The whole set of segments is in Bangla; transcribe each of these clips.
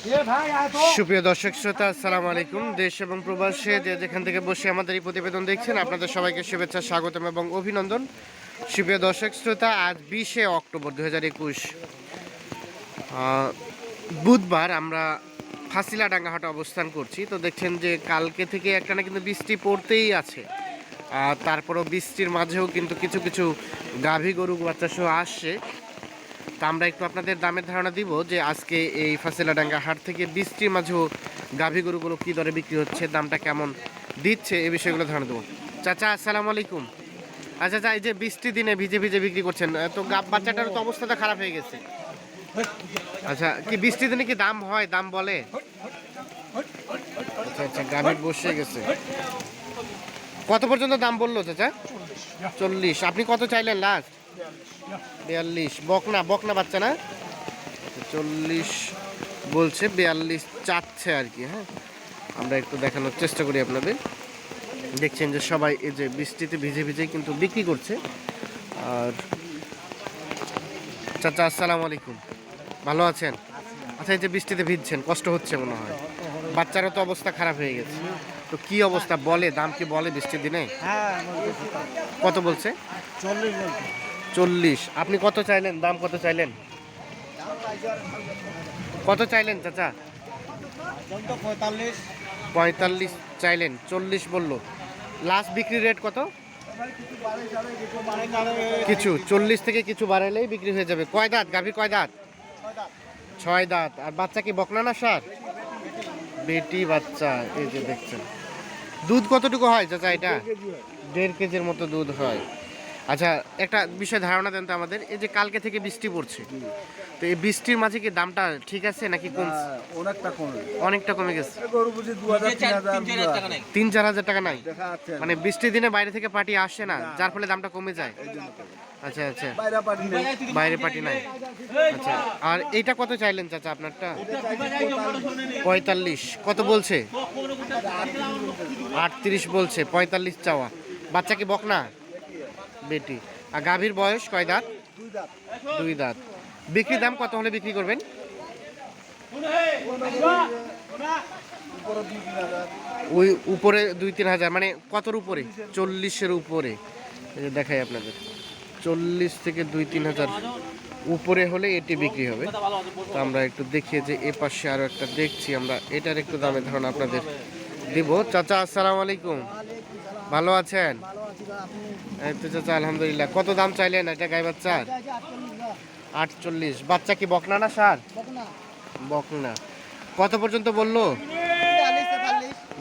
সুপ্রিয় দর্শক, শ্রোতা, আসসালামু আলাইকুম। দেশ এবং প্রবাসে যে যেখান থেকে বসে আমাদের এই প্রতিবেদন দেখছেন, আপনাদের সবাইকে শুভেচ্ছা, স্বাগতম এবং অভিনন্দন। সুপ্রিয় দর্শক, শ্রোতা, আজ বিশে অক্টোবর দু হাজার একুশ বুধবার আমরা ফাঁসিলাডাঙ্গা হাটে অবস্থান করছি। তো দেখছেন যে কালকে থেকে একটা না কিন্তু বৃষ্টি পড়তেই আছে। তারপরেও বৃষ্টির মাঝেও কিন্তু কিছু কিছু গাভী গরু বাচ্চা সহ আসছে। তা আমরা একটু আপনাদের দামের ধারণা দিব যে আজকে এই ফাঁসিলাডাঙ্গা হাট থেকে বৃষ্টির মাঝেও গাভী গরুগুলো কী দরে বিক্রি হচ্ছে, দামটা কেমন দিচ্ছে, এই বিষয়গুলো ধারণা দেবো। চাচা, আসসালামু আলাইকুম। আচ্ছা আচ্ছা এই যে বৃষ্টির দিনে ভিজে ভিজে বিক্রি করছেন তো বাচ্চাটার তো অবস্থাটা খারাপ হয়ে গেছে। আচ্ছা কি বৃষ্টির দিনে কি দাম হয়, দাম বলে? আচ্ছা আচ্ছা গাভীর বসে গেছে। কত পর্যন্ত দাম বলল, চাচা? চল্লিশ। আপনি কত চাইলেন লাস্ট বিয়াল্লিশ। বকনা বকনা বাচ্চা না? চল্লিশ বলছে বিয়াল্লিশ চাচ্ছে আর কি হ্যাঁ? আমরা একটু দেখানোর চেষ্টা করি আপনাদের। দেখছেন যে সবাই এই যে বৃষ্টিতে ভিজে ভিজে কিন্তু বিক্রি করছে। আর চাচা আসসালামু আলাইকুম। ভালো আছেন? আচ্ছা এই যে বৃষ্টিতে ভিজছেন কষ্ট হচ্ছে মনে হয়। বাচ্চারও তো অবস্থা খারাপ হয়ে গেছে। তো কি অবস্থা? বলে দাম কি বলে বৃষ্টির দিনে? হ্যাঁ। কত বলছে? চল্লিশ চল্লিশ। আপনি কত চাইলেন? দাম কত চাইলেন? কত চাইলেন চাচা? পঁয়তাল্লিশ। পঁয়তাল্লিশ চাইলেন চল্লিশ বলল। লাস্ট বিক্রি রেট কত? কিছু চল্লিশ থেকে কিছু বাড়ালেই বিক্রি হয়ে যাবে। কয় দাঁত গাভী কয় দাঁত? ছয় দাঁত। আর বাচ্চা কি বকনা না সার? বেটি বাচ্চা এই যে দেখছেন। দুধ কতটুকু হয় চাচা এটা? দেড় কেজির মতো দুধ হয়। আচ্ছা একটা বিষয় ধারণা দেন তো আমাদের। এই যে কালকে থেকে বৃষ্টি পড়ছে তো এই বৃষ্টির মাঝে কি দামটা ঠিক আছে নাকি কমছে অনেকটা কমে অনেকটা কমে গেছে। গরু বুঝি দু হাজার তিন চার হাজার। টাকা নাই। মানে বৃষ্টির দিনে বাইরে থেকে পার্টি আসে না যার ফলে দামটা কমে যায়? আচ্ছা আচ্ছা। বাইরে পাটি নেই। বাইরে পার্টি নাই। আচ্ছা আর এইটা কত চাইলেন চাচা আপনারটা? পঁয়তাল্লিশ। কত বলছে? আটত্রিশ বলছে পঁয়তাল্লিশ চাওয়া। বাচ্চা কি বকনা? বেটি। আর গাভীর বয়স কয় দাঁত? দুই দাঁত। বিক্রি দাম কত হলে বিক্রি করবেন? ওই উপরে দুই তিন হাজার মানে কতর উপরে? চল্লিশের উপরে। দেখাই আপনাদের। চল্লিশ থেকে দুই তিন হাজার উপরে হলে এটি বিক্রি হবে। তো আমরা একটু দেখিয়ে যে এ পাশে আরও একটা দেখছি, আমরা এটার একটু দামের ধারণা আপনাদের দিব। চাচা, আসসালামু আলাইকুম। ভালো আছেন? এই তো চাচা আলহামদুলিল্লাহ। কত দাম চাইলেন এটা গাই বাচ্চার আটচল্লিশ। বাচ্চা কি বকনা না সার বকনা। কত পর্যন্ত বলল?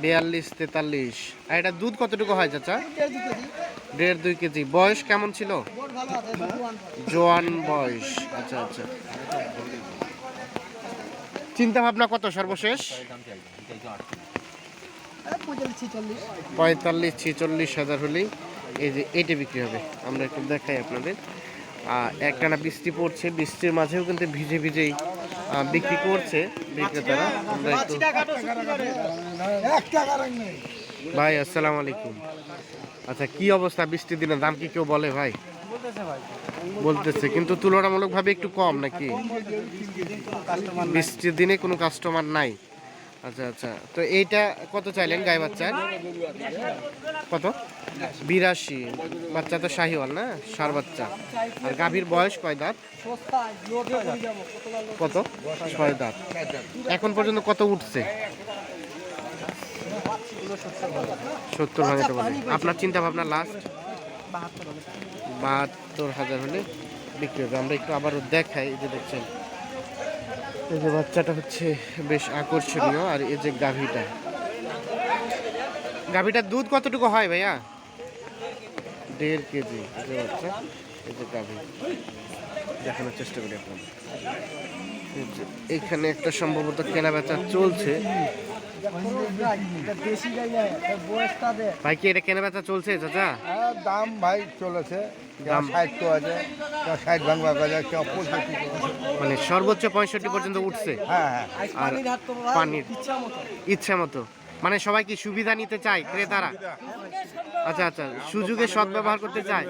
বিয়াল্লিশ তেতাল্লিশ। আর এটা দুধ কতটুকু হয় চাচা? দেড় দুই কেজি। বয়স কেমন ছিল? জোয়ান বয়স। আচ্ছা আচ্ছা। চিন্তা ভাবনা কত সর্বশেষ? পঁয়তাল্লিশ ছিচল্লিশ হাজার হলেই এই যে এটি বিক্রি হবে। আমরা একটু দেখাই আপনাদের। একটানা বৃষ্টি পড়ছে, বৃষ্টির মাঝেও কিন্তু ভিজে ভিজেই বিক্রি করছে বিক্রেতারা। আমরা একটু ভাই, আসসালামু আলাইকুম। আচ্ছা কি অবস্থা বৃষ্টির দিনে? দাম কি কেউ বলে ভাই? বলতেছে, কিন্তু তুলনামূলকভাবে একটু কম নাকি? বৃষ্টির দিনে কোনো কাস্টমার নাই। আচ্ছা আচ্ছা। তো এইটা কত চাইলেন গায়ে বাচ্চার? কত? বিরাশি। বাচ্চা তো শাহিওয়াল না? সার বাচ্চা। আর গাভীর বয়স কয় দাঁত? কত? ছয় দাঁত। এখন পর্যন্ত কত উঠছে? সত্তর হাজার বলে। আপনার চিন্তা ভাবনা লাস্ট বাহাত্তর হাজার হলে বিক্রি হবে। আমরা একটু আবারও দেখাই যে দেখছেন। এই যে বাচ্চাটা হচ্ছে বেশ আকর্ষণীয় আর এই যে গাভীটা। গাভীটার দুধ কতটুকু হয় ভাইয়া? দেড় কেজি যে বাচ্চা এই যে গাভী। দেখানোর চেষ্টা করি আপনাদের। এই এখানে একটা সম্ভবত কেনা বেচা চলছে। দেশি গাই বয়সটা দে ভাই কি এটা কেনা বেচা চলছে চাচা? হ্যাঁ দাম ভাই চলেছে। মানে সর্বোচ্চ পঁয়ষট্টি পর্যন্ত উঠছে। হ্যাঁ হ্যাঁ। আর পানির ইচ্ছা মতো। মানে সবাই কি সুবিধা নিতে চায় ক্রেতারা? আচ্ছা আচ্ছা সুযোগে সদ্ব্যবহার করতে চায়।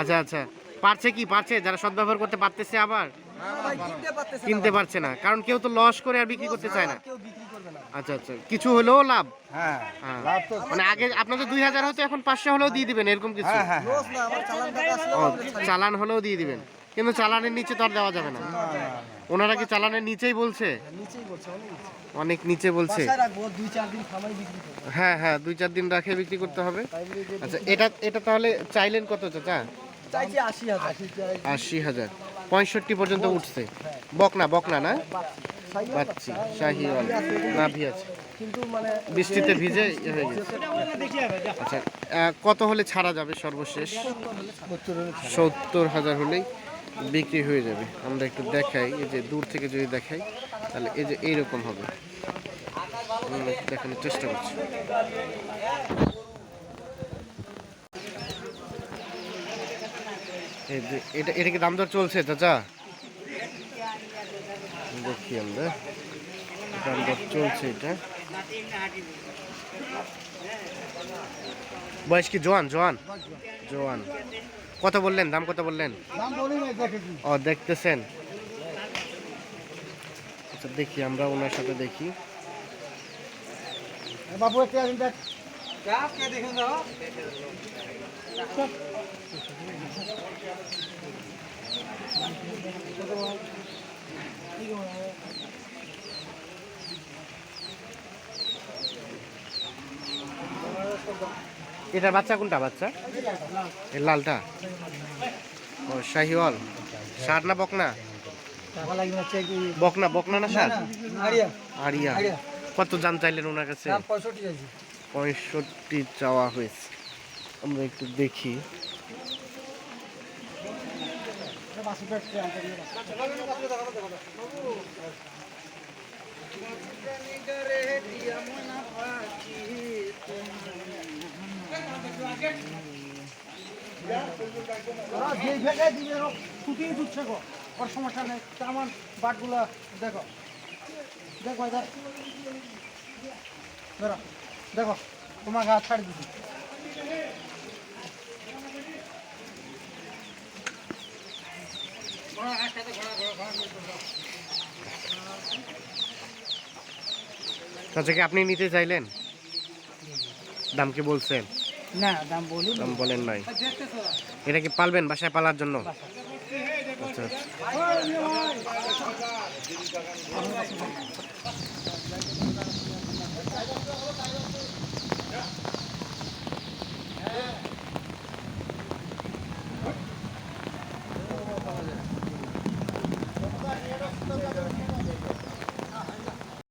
আচ্ছা আচ্ছা। পারছে কি? পারছে? যারা সদ্ব্যবহার করতে পারতেছে আবার? কিনতে। পারছে না। কারণ কেউ তো লস করে আর বিক্রি করতে চায় না। আচ্ছা আচ্ছা। কিছু হলেও লাভ। হ্যাঁ হ্যাঁ। লাভ তো মানে আগে আপনাদের দুই হাজার হতো এখন পাঁচশো হলেও দিয়ে দিবেন এরকম কিছু। হ্যাঁ হ্যাঁ। লস না আমার চালান হলেও দিয়ে দিবেন। কিন্তু চালানের নিচে তো আর দেওয়া যাবে না। না, না, না। ওনারা কি চালানের নিচেই বলছে? অনেক নিচে। বলছে। বাসায় রাখব দুই চার দিন খামাই বিক্রি করব। হ্যাঁ হ্যাঁ দুই চার দিন রাখে বিক্রি করতে হবে। আচ্ছা এটা এটা তাহলে চাইলেন কত চাচা? আশি হাজার। পঁয়ষট্টি পর্যন্ত উঠছে। বকনা বকনা না? পাচ্ছি শাহিওয়াল নাভি আছে। বৃষ্টিতে ভিজে হয়ে গেছে। আচ্ছা কত হলে ছাড়া যাবে সর্বশেষ? সত্তর হাজার হলেই বিক্রি হয়ে যাবে। আমরা একটু দেখাই, এই যে দূর থেকে যদি দেখাই, তাহলে এই যে এইরকম হবে। দেখানোর চেষ্টা করছি। এটা এটা কি দাম দর চলছে, চাচা? দেখি আমরা দাম দর চলছে এটা। বয়স কি? জোয়ান জোয়ান। জোয়ান। কত বললেন? দাম কত বললেন? ও দেখতেছেন। আচ্ছা দেখি আমরা ওনার সাথে দেখি। বাবু একটা দেখ। এটার বাচ্চা কোনটা বাচ্চা? এর লালটা? ও শাহিওয়াল। ষাট না বকনা? বকনা বকনা না ষাট আরিয়া। কত জান চাইলেন ওনার কাছে? দাম পঁয়ষট্টি চাওয়া হয়েছে। আমরা একটু দেখি। ভেটায় দিবে ছুটিয়ে দিচ্ছে গো ওর সমস্যা নেই আমার বাটগুলো দেখো দেখো ধরো দেখো তোমাকে হাত ছাড়ি দিচ্ছি চাচা কি আপনি নিতে চাইলেন? দাম কি বলছেন? না দাম বলি দাম বলেন নাই এটা কি পালবেন বাসায় পালার জন্য? আচ্ছা আচ্ছা।